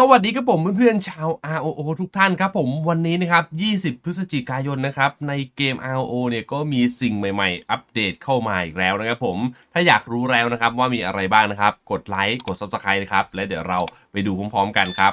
สวัสดีครับผมเพื่อนๆชาว ROO ทุกท่านครับผมวันนี้นะครับ 20 พฤศจิกายนนะครับในเกม ROO เนี่ยก็มีสิ่งใหม่ๆ อัปเดตเข้ามาอีกแล้วนะครับผมถ้าอยากรู้แล้วนะครับว่ามีอะไรบ้างนะครับ กดไลค์กด Subscribe นะครับและเดี๋ยวเราไปดูพร้อมๆกันครับ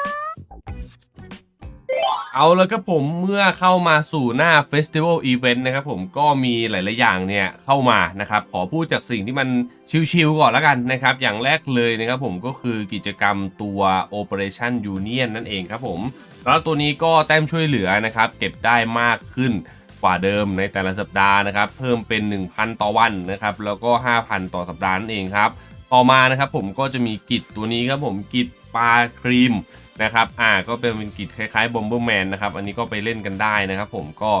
เอาแล้วครับผมเมื่อเข้ามาสู่หน้า Festival Event นะครับผมก็มีหลาย ๆ อย่างเนี่ยเข้ามานะครับขอพูดจากสิ่งที่มันชิว ๆ ก่อนแล้วกันนะครับ อย่างแรกเลยนะครับผมก็คือกิจกรรมตัว Operation Union นั่นเองครับผมแล้วตัวนี้ก็แต้มช่วยเหลือนะครับ เก็บได้มากขึ้นกว่าเดิมในแต่ละสัปดาห์นะครับ เพิ่มเป็น 1,000 ต่อวันนะครับ แล้วก็ 5,000 ต่อสัปดาห์นั่นเองครับ ต่อมานะครับผมก็จะมีกิจตัวนี้ครับผมกิจปลาครีม นะครับ อ่า ก็เป็นกิจคล้ายๆบอมเบอร์แมนนะครับ อันนี้ก็ไปเล่นกันได้นะครับ ผมก็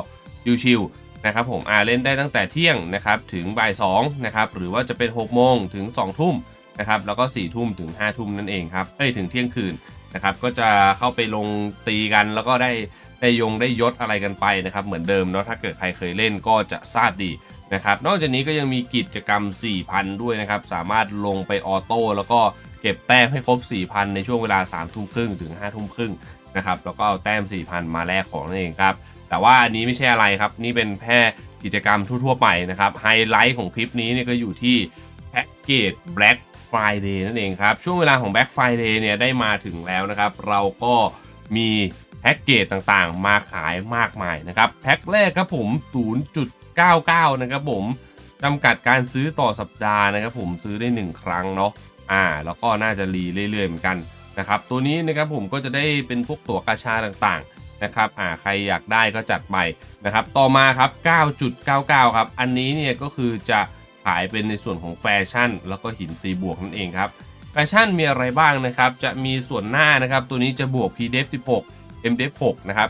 ชิวๆนะครับ ผม อ่า เล่นได้ตั้งแต่เที่ยงนะครับ ถึงบ่าย2นะครับ หรือว่าจะเป็น6โมงถึง2ทุ่มนะครับ แล้วก็4ทุ่มถึง5ทุ่มนั่นเองครับ เอ้ย ถึงเที่ยงคืนนะครับ ก็จะเข้าไปลงตีกัน แล้วก็ได้ได้ยงได้ยศอะไรกันไปนะครับ เหมือนเดิมเนาะ ถ้าเกิดใครเคยเล่นก็จะทราบดีนะครับ นอกจากนี้ก็ยังมีกิจกรรม 4,000 ด้วยนะครับ สามารถลงไปออโต้แล้วก็ เก็บแต้มให้ครบ 4,000 ในช่วงเวลา3ทุ่มครึ่งถึง5ทุ่มครึ่งนะครับแล้วก็เอาแต้ม 4,000 มาแลกของนั่นเองครับ แต่ว่าอันนี้ไม่ใช่อะไรครับ นี่เป็นแค่กิจกรรมทั่วๆไปนะครับไฮไลท์ของคลิปนี้เนี่ยก็อยู่ที่แพ็กเกจ Black Friday นั่นเองครับ ช่วงเวลาของ Black Friday เนี่ยได้มาถึงแล้วนะครับ เราก็มีแพ็กเกจต่างๆ มาขายมากมายนะครับ แพ็กแรกครับผม 0.99 นะครับผมจำกัดการซื้อต่อสัปดาห์นะครับผมซื้อได้ 1 ครั้งเนาะ อ่าแล้วก็น่าจะรีเรื่อยๆเหมือนกันนะครับตัวนี้นะครับผมก็จะได้เป็นพวกตั๋วกาชาต่างๆนะครับอ่าใครอยากได้ก็จัดไปนะครับต่อมาครับ 9.99 ครับ อันนี้เนี่ยก็คือจะขายเป็นในส่วนของแฟชั่น แล้วก็หินตีบวกนั่นเองครับแฟชั่นมีอะไรบ้างนะครับ จะมีส่วนหน้านะครับ ตัวนี้จะบวก PDEF 16 MDEF 6นะครับ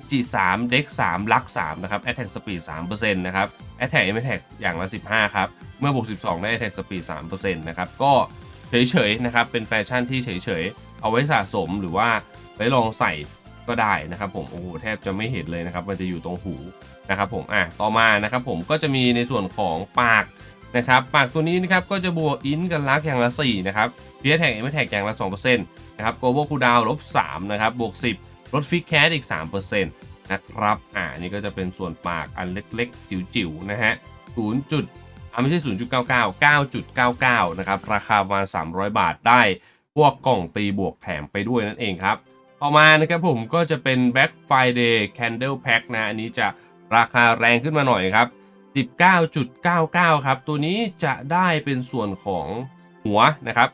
SG 3 Dex 3 Lux 3นะครับ Attack Speed 3%นะครับ Attack m Attack อย่างละ 15 ครับ เมื่อบวก 12 ได้ Attack Speed 3%นะครับ ก็เฉยๆนะครับ เป็นแฟชั่นที่เฉยๆ เอาไว้สะสมหรือว่าไว้ลองใส่ก็ได้นะครับผม โอ้โห แทบจะไม่เห็นเลยนะครับ มันจะอยู่ตรงหูนะครับผม อะ ต่อมานะครับผมก็จะมีในส่วนของปากนะครับ ปากตัวนี้นะครับก็จะบวกอินกับลักอย่างละ 4 นะครับเพียแท็กเอ็มแท็กอย่างละ2%นะครับโกลบอลคูดาวลบ3นะครับบวก 10 ลดฟิกแคสอีก 3%นะครับอ่านี่ก็จะเป็นส่วนปากอันเล็กๆ จิ๋วๆ นะฮะ 0. จุดอ่าไม่ใช่ 0.99 9.99 นะครับ ราคาประมาณ 300 บาทได้ พวกกล่องตีบวกแถมไปด้วยนั่นเองครับ ต่อมานะครับผมก็จะเป็น Black Friday Candle Pack นะ อันนี้จะราคาแรงขึ้นมาหน่อยครับ 19.99 ครับ ตัวนี้จะได้เป็นส่วนของหัวนะครับ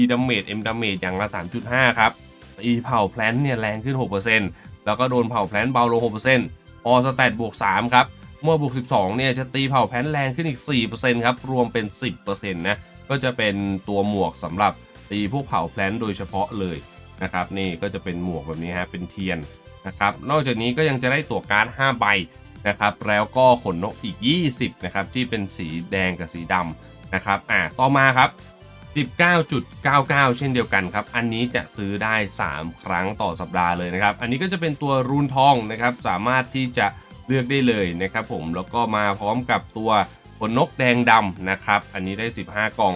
E damage M damage อย่างละ 3.5 ครับ E เผาแพลนเนี่ยแรงขึ้น 6%แล้วก็โดนเผาแพลนเบาลง 6%พอสแตทบวก 3 ครับ เมื่อบวก 12 เนี่ยจะตีเผาแพลนแรงขึ้นอีก 4%ครับ รวมเป็น 10%นะ ก็จะเป็นตัวหมวกสำหรับตีพวกเผาแพลนโดยเฉพาะเลยนะครับ นี่ก็จะเป็นหมวกแบบนี้ฮะ เป็นเทียนนะครับ นอกจากนี้ก็ยังจะได้ตัวการ์ด 5 ใบนะครับ แล้วก็ขนนกอีก 20 นะครับ ที่เป็นสีแดงกับสีดำนะครับ อ่า ต่อมาครับ 19.99 เช่นเดียวกันครับ อันนี้จะซื้อได้ 3 ครั้งต่อสัปดาห์เลยนะครับ อันนี้ก็จะเป็นตัวรูนทองนะครับ สามารถที่จะเลือกได้เลยนะครับผม แล้วก็มาพร้อมกับตัวขนนกแดงดำนะครับ อันนี้ได้ 15 กล่อง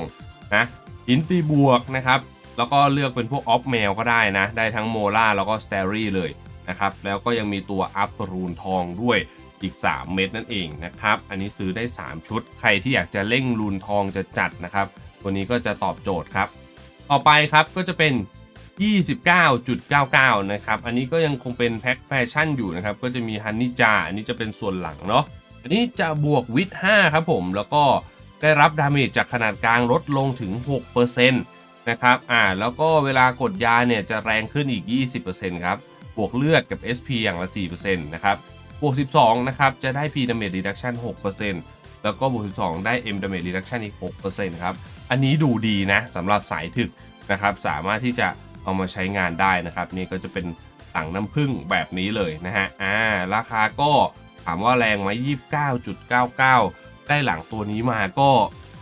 นะหินตีบวกนะครับ แล้วก็เลือกเป็นพวกออฟแมวก็ได้นะ ได้ทั้งโมล่าแล้วก็สเตอรี่เลยนะครับ แล้วก็ยังมีตัวอัพรูนทองด้วยอีก 3 เม็ดนั่นเองนะครับ อันนี้ซื้อได้ 3 ชุด ใครที่อยากจะเร่งรูนทองจะจัดนะครับ ตัวนี้ก็จะตอบโจทย์ครับ ต่อไปครับก็จะเป็น 29.99 นะครับ อันนี้ก็ยังคงเป็นแพ็คแฟชั่นอยู่นะครับ ก็จะมีฮันนี่จาอันนี้จะเป็นส่วนหลังเนาะ อันนี้จะบวกวิท5ครับผม แล้วก็ได้รับดาเมจจากขนาดกลางลดลงถึง 6%นะครับ อ่า แล้วก็เวลากดยาเนี่ยจะแรงขึ้นอีก 20%ครับ บวกเลือดกับ SP อย่างละ 4%นะครับ บวก 12 นะครับ จะได้ P damage reduction 6%แล้วก็บวก 12 ได้ M damage reduction อีก 6%ครับ อันนี้ดูดีนะสำหรับสายถึกนะครับสามารถที่จะเอามาใช้งานได้นะครับ นี่ก็จะเป็นสั่งน้ำผึ้งแบบนี้เลยนะฮะอ่าราคาก็ถามว่าแรงไหม29.99 ได้หลังตัวนี้มาก็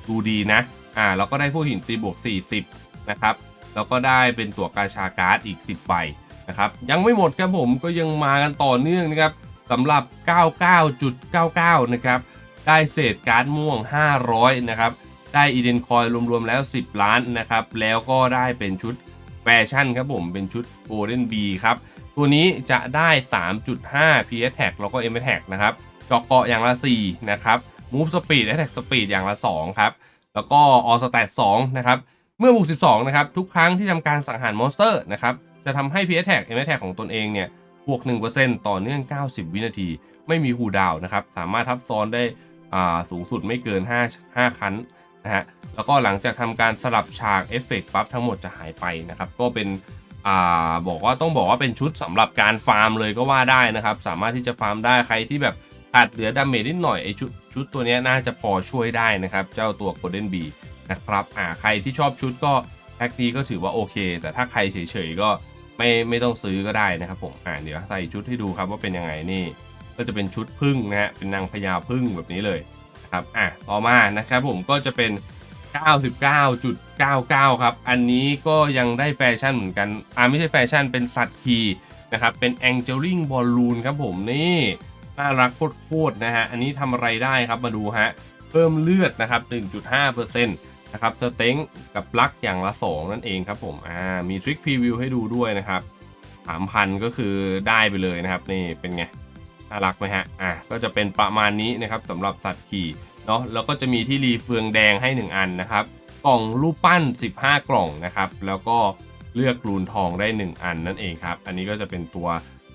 ดูดีนะอ่าแล้วก็ได้พวกหินตีบวก 40 นะครับแล้วก็ได้เป็นตัวกาชาการ์ดอีก 10ใบนะครับยังไม่หมดครับผมก็ยังมากันต่อเนื่องนะครับสำหรับ 99.99 นะครับได้เศษการ์ดม่วง 500 นะครับ ได้อีเดนคอยรวมๆแล้ว 10 ล้านนะครับ แล้วก็ได้เป็นชุดแฟชั่นครับผม เป็นชุด Golden B ครับ ตัวนี้จะได้ 3.5 PS Tag แล้วก็ M Tag นะครับเจาะเกาะอย่างละ 4 นะครับ Move Speed Attack Speed อย่างละ 2 ครับ แล้วก็ All Stat 2 นะครับ เมื่อบวก12 นะครับ ทุกครั้งที่ทำการสังหารมอนสเตอร์นะครับ จะทำให้ PS Tag M Tag ของตนเองเนี่ยบวก 1%ต่อเนื่อง 90 วินาที ไม่มีฮูดาวนะครับ สามารถทับซ้อนได้สูงสุดไม่เกิน 5 5 ครั้ง นะฮะแล้วก็หลังจากทำการสลับฉากเอฟเฟกต์ปั๊บทั้งหมดจะหายไปนะครับก็เป็นอ่าบอกว่าต้องบอกว่าเป็นชุดสำหรับการฟาร์มเลยก็ว่าได้นะครับ สามารถที่จะฟาร์มได้ใครที่แบบขาดเหลือดาเมจนิดหน่อยไอชุดชุดตัวนี้น่าจะพอช่วยได้นะครับ เจ้าตัว Golden Bee นะครับอ่าใครที่ชอบชุดก็แพ็คนี้ก็ถือว่าโอเค แต่ถ้าใครเฉยๆก็ไม่ไม่ต้องซื้อก็ได้นะครับผมอ่าเดี๋ยวใส่ชุดให้ดูครับว่าเป็นยังไงนี่ ก็จะเป็นชุดพึ่งนะฮะเป็นนางพญาพึ่งแบบนี้เลย นะครับอะต่อมานะครับผมก็จะเป็น 99.99 ครับ อันนี้ก็ยังได้แฟชั่นเหมือนกันอ่าไม่ใช่แฟชั่นเป็นสัตว์คีนะครับเป็น Angeling Balloon ครับผมนี่น่ารักโคตรๆนะฮะอันนี้ทำอะไรได้ครับมาดูฮะเพิ่มเลือดนะครับ 1.5%นะครับสเต็งกับลักอย่างละ 2 นั่นเองครับผมอ่ามีทริคพรีวิวให้ดูด้วยนะครับ 3,000 ก็คือได้ไปเลยนะครับ นี่เป็นไง น่ารักไหมฮะ อะก็จะเป็นประมาณนี้นะครับสำหรับสัตว์ขี่เนาะแล้วก็จะมีที่รีเฟืองแดงให้ 1 อันนะครับ กล่องรูปปั้น 15 กล่องนะครับ แล้วก็เลือกรูนทองได้ 1 อันนั่นเองครับ อันนี้ก็จะเป็นตัว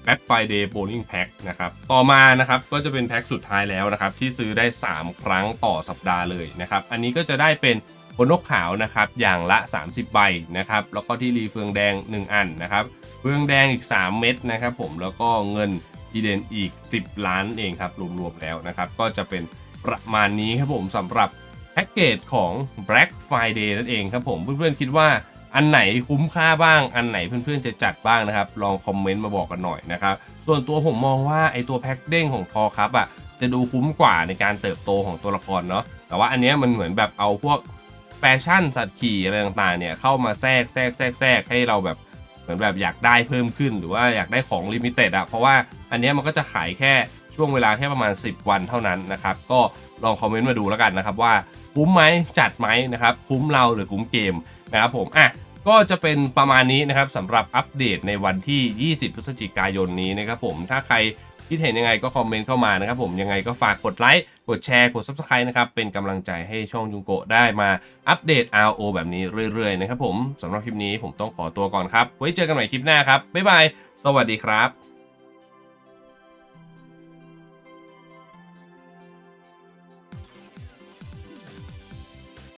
Black Friday Bowling Pack นะครับ ต่อมานะครับก็จะเป็นแพ็คสุดท้ายแล้วนะครับ ที่ซื้อได้ 3 ครั้งต่อสัปดาห์เลยนะครับ อันนี้ก็จะได้เป็นบนนกขาวนะครับอย่างละ 30 ใบนะครับ แล้วก็ที่รีเฟืองแดง 1 อันนะครับ เฟืองแดงอีก 3 เม็ดนะครับผมแล้วก็เงิน ดีเดนอีก 10 ล้านเองครับรวมๆแล้วนะครับ ก็จะเป็นประมาณนี้ครับผมสำหรับแพ็กเกจของ Black Friday นั่นเองครับผมเพื่อนๆคิดว่าอันไหนคุ้มค่าบ้าง อันไหนเพื่อนๆจะจัดบ้างนะครับ ลองคอมเมนต์มาบอกกันหน่อยนะครับ ส่วนตัวผมมองว่าไอตัวแพ็กเด้งของทอครับอะจะดูคุ้มกว่าในการเติบโตของตัวละครเนาะ แต่ว่าอันนี้มันเหมือนแบบเอาพวกแฟชั่นสัตว์ขี่อะไรต่างๆเนี่ยเข้ามาแทรกแทรกแทรกแทรกให้เราแบบ เหมือนแบบอยากได้เพิ่มขึ้นหรือว่าอยากได้ของลิมิเต็ดอะเพราะว่าอันนี้มันก็จะขายแค่ช่วงเวลาแค่ประมาณ 10 วันเท่านั้นนะครับ ก็ลองคอมเมนต์มาดูแล้วกันนะครับว่าคุ้มไหมจัดไหมนะครับ คุ้มเราหรือคุ้มเกมนะครับผมอะก็จะเป็นประมาณนี้นะครับสำหรับอัปเดตในวันที่ 20 พฤศจิกายนนี้นะครับผมถ้าใคร คิดเห็นยังไงก็คอมเมนต์เข้ามานะครับผมยังไงก็ฝากกดไลค์กดแชร์กด Subscribe นะครับเป็นกำลังใจให้ช่องจุงโกะได้มาอัปเดต RO แบบนี้เรื่อยๆนะครับผมสำหรับคลิปนี้ผมต้องขอตัวก่อนครับ ไว้เจอกันใหม่คลิปหน้าครับบ๊ายบายสวัสดีครับ